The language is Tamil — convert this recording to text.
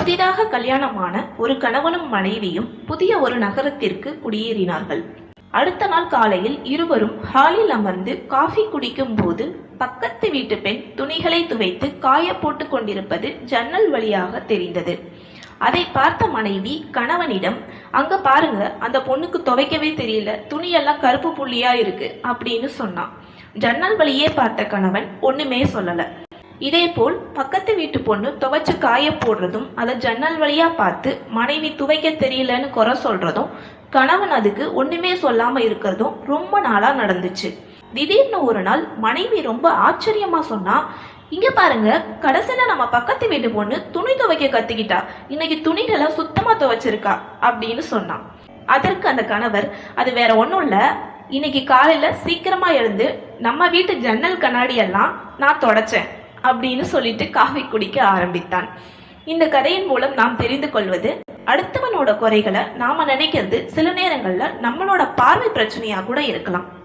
புதிதாக கல்யாணமான ஒரு கணவனும் மனைவியும் புதிய ஒரு நகரத்திற்கு குடியேறினார்கள். அடுத்த நாள் காலையில் இருவரும் ஹாலில் அமர்ந்து காஃபி குடிக்கும் போது பக்கத்து வீட்டு பெண் துணிகளை துவைத்து காய போட்டு கொண்டிருப்பது ஜன்னல் வழியாக தெரிந்தது. அதை பார்த்த மனைவி கணவனிடம் அங்க பாருங்க அந்த பொண்ணுக்கு துவைக்கவே தெரியல. துணியெல்லாம் கருப்பு புள்ளியா இருக்கு அப்படின்னு சொன்னான். ஜன்னல் வழியே பார்த்த கணவன் ஒண்ணுமே சொல்லல. இதேபோல் பக்கத்து வீட்டு பொண்ணு துவைச்சு காய போடுறதும் அதை ஜன்னல் வழியா பார்த்து மனைவி துவைக்க தெரியலன்னு குறை சொல்றதும் கணவன் அதுக்கு ஒண்ணுமே சொல்லாம இருக்கிறதும் ரொம்ப நாளா நடந்துச்சு. திடீர்னு ஒரு நாள் மனைவி ரொம்ப ஆச்சரியமா சொன்னா இங்க பாருங்க கடைசியில நம்ம பக்கத்து வீட்டு பொண்ணு துணி துவைக்க கத்துக்கிட்டா இன்னைக்கு துணிகளை சுத்தமா துவைச்சிருக்கா அப்படின்னு சொன்னான் அதற்கு அந்த கணவர் அது வேற ஒன்றும் இல்ல இன்னைக்கு காலையில சீக்கிரமா எழுந்து நம்ம வீட்டு ஜன்னல் கண்ணாடியெல்லாம் நான் தொடச்சேன். அப்படின்னு சொல்லிட்டு காஃபி குடிக்க ஆரம்பித்தான். இந்த கதையின் மூலம் நாம் தெரிந்து கொள்வது அடுத்தவனோட குறைகளை நாம நினைக்கிறது சில நேரங்கள்ல நம்மளோட பார்வை பிரச்சனையா கூட இருக்கலாம்.